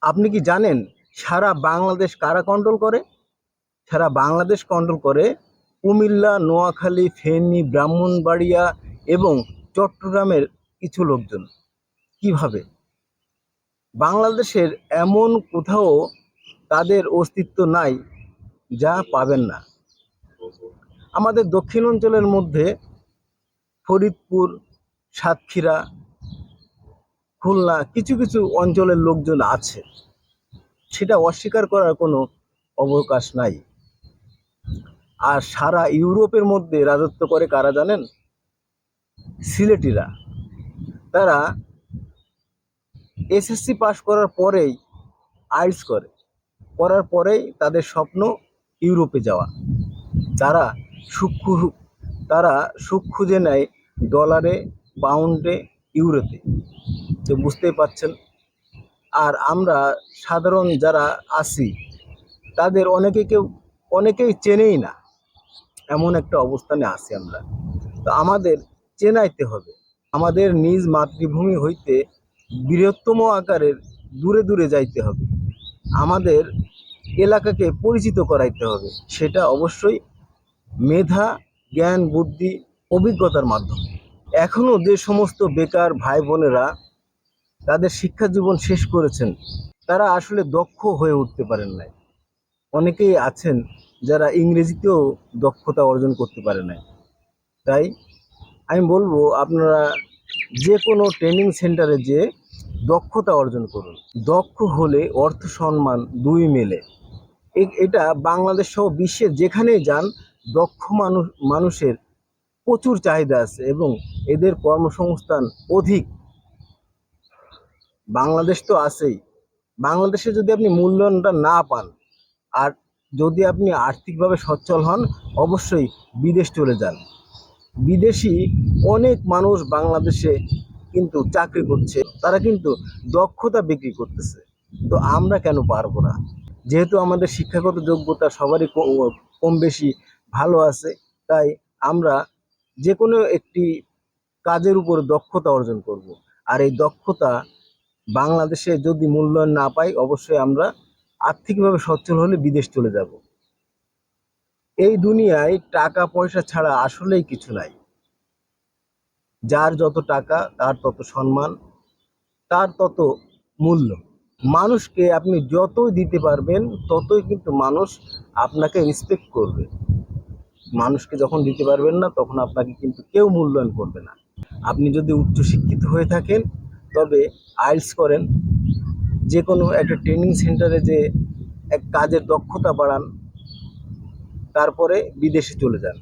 আপনি কি জানেন সারা বাংলাদেশ কারা কন্ট্রোল করে? সারা বাংলাদেশ কন্ট্রোল করে কুমিল্লা, নোয়াখালী, ফেনী, ব্রাহ্মণবাড়িয়া এবং চট্টগ্রামের কিছু লোকজন। কীভাবে? বাংলাদেশের এমন কোথাও তাদের অস্তিত্ব নাই যা পাবেন না। আমাদের দক্ষিণ অঞ্চলের মধ্যে ফরিদপুর, সাতক্ষীরা খুলনা, কিছু কিছু অঞ্চলের লোকজন আছে। সেটা অস্বীকার করার কোনো অবকাশ নাই। আর সারা ইউরোপের মধ্যে রাজত্ব করে কারা জানেন? সিলেটিরা। তারা এসএসসি পাশ করার পরেই আইলস করে। করার পরেই তাদের স্বপ্ন ইউরোপে যাওয়া। তারা সুখ তারা সুখ খুঁজে নেয় ডলারে পাউন্ডে ইউরোতে তো বুঝতেই পাচ্ছেন আর আমরা সাধারণ যারা আছি, তাদের অনেকে কেউ, অনেকেই চেনেই না। এমন একটা অবস্থানে আছি আমরা। তো আমাদের চেনাইতে হবে। আমাদের নিজ মাতৃভূমি হইতে বৃহত্তম আকারের দূরে দূরে যাইতে হবে। আমাদের এলাকাকে পরিচিত করাইতে হবে। সেটা অবশ্যই মেধা, জ্ঞান, বুদ্ধি, অভিজ্ঞতার মাধ্যমে। এখনও যে সমস্ত বেকার ভাই বোনেরা তাদের শিক্ষা জীবন শেষ করেছেন, তারা আসলে দক্ষ হয়ে উঠতে পারেন নাই। অনেকেই আছেন যারা ইংরেজিতেও দক্ষতা অর্জন করতে পারে নাই। তাই আমি বলব, আপনারা যে কোনো ট্রেনিং সেন্টারে যে দক্ষতা অর্জন করুন। দক্ষ হলে অর্থ সম্মান দুই মেলে। এটা বাংলাদেশ সহ বিশ্বের যেখানেই যান, দক্ষ মানুষ, মানুষের প্রচুর চাহিদা আছে এবং এদের কর্মসংস্থান অধিক। বাংলাদেশ তো আছেই। বাংলাদেশে যদি আপনি মূল্যায়নটা না পান, আর যদি আপনি আর্থিকভাবে সচ্ছল হন, অবশ্যই বিদেশ চলে যান। বিদেশি অনেক মানুষ বাংলাদেশে কিন্তু চাকরি করছে, তারা কিন্তু দক্ষতা বিক্রি করতেছে। তো আমরা কেন পারব না? যেহেতু আমাদের শিক্ষাগত যোগ্যতা সবারই কম- বেশি ভালো আছে, তাই আমরা যে কোনো একটি কাজের উপর দক্ষতা অর্জন করব। আর এই দক্ষতা বাংলাদেশে যদি মূল্যায়ন না পাই, অবশ্যই আমরা আর্থিকভাবে সচ্ছল হলে বিদেশ চলে যাব। এই দুনিয়ায় টাকা পয়সা ছাড়া আসলেই কিছু নাই। যার যত টাকা, তার তত সম্মান, তার তত মূল্য। মানুষকে আপনি যতই দিতে পারবেন, ততই কিন্তু মানুষ আপনাকে রেসপেক্ট করবে। মানুষকে যখন দিতে পারবেন না, তখন আপনাকে কিন্তু কেউ মূল্যায়ন করবে না। আপনি যদি উচ্চশিক্ষিত হয়ে থাকেন তবে আইলস করেন। যে কোনো একটা ট্রেনিং সেন্টারে যে এক কাজের দক্ষতা বাড়ান, তারপরে বিদেশে চলে যান।